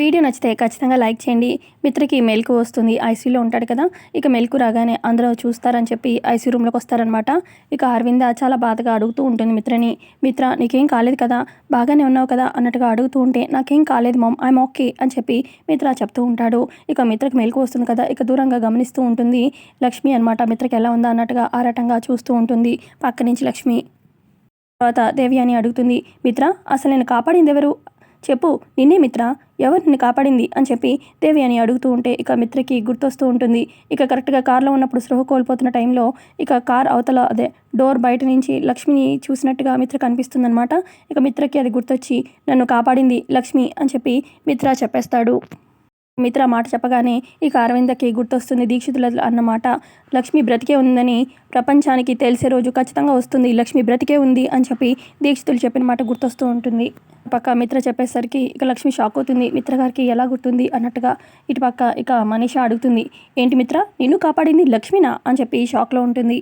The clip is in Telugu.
వీడియో నచ్చితే ఖచ్చితంగా లైక్ చేయండి. మిత్రకి మెలకు వస్తుంది. ఐసీయూలో ఉంటాడు కదా. ఇక మెలకు రాగానే అందరూ చూస్తారని చెప్పి ఐసీ రూమ్లోకి వస్తారనమాట ఇక అరవింద చాలా బాధగా అడుగుతూ ఉంటుంది మిత్రని. మిత్ర నీకేం కాలేదు కదా? బాగానే ఉన్నావు కదా? అన్నట్టుగా అడుగుతూ ఉంటే నాకేం కాలేదు మామ్. ఐమ్ ఓకే అని చెప్పి మిత్ర చెప్తూ ఉంటాడు. ఇక మిత్రకి మెలకు వస్తుంది కదా. ఇక దూరంగా గమనిస్తూ ఉంటుంది. లక్ష్మి అనమాట మిత్రకి ఎలా ఉందా అన్నట్టుగా ఆరాటంగా చూస్తూ ఉంటుంది. పక్క నుంచి లక్ష్మి. తర్వాత దేవి అని అడుగుతుంది మిత్ర అసలు నేను కాపాడింది ఎవరు? చెప్పు నిన్నే మిత్ర ఎవరు నిన్ను కాపాడింది? అని చెప్పి దేవి అని అడుగుతూ ఉంటే ఇక మిత్రకి గుర్తొస్తూ ఉంటుంది. ఇక కరెక్ట్గా కార్లో ఉన్నప్పుడు స్పృహ కోల్పోతున్న టైంలో ఇక కార్ అవతల అదే డోర్ బయట నుంచి లక్ష్మిని చూసినట్టుగా మిత్ర కనిపిస్తుందనమాట ఇక మిత్రకి అది గుర్తొచ్చి నన్ను కాపాడింది లక్ష్మి అని చెప్పి మిత్ర చెప్పేస్తాడు. మిత్ర మాట చెప్పగానే ఇక అరవిందకి గుర్తొస్తుంది దీక్షితుల అన్నమాట లక్ష్మి బ్రతికే ఉందని ప్రపంచానికి తెలిసే రోజు ఖచ్చితంగా వస్తుంది. లక్ష్మి బ్రతికే ఉంది అని చెప్పి దీక్షితులు చెప్పిన మాట గుర్తొస్తూ ఉంటుంది. పక్క మిత్ర చెప్పేసరికి ఇక లక్ష్మి షాక్ అవుతుంది. మిత్ర గారికి ఎలా గుర్తుంది అన్నట్టుగా ఇటు పక్క ఇక మనీష అడుగుతుంది. ఏంటి మిత్ర? నిన్ను కాపాడింది లక్ష్మినా? అని చెప్పి షాక్లో ఉంటుంది.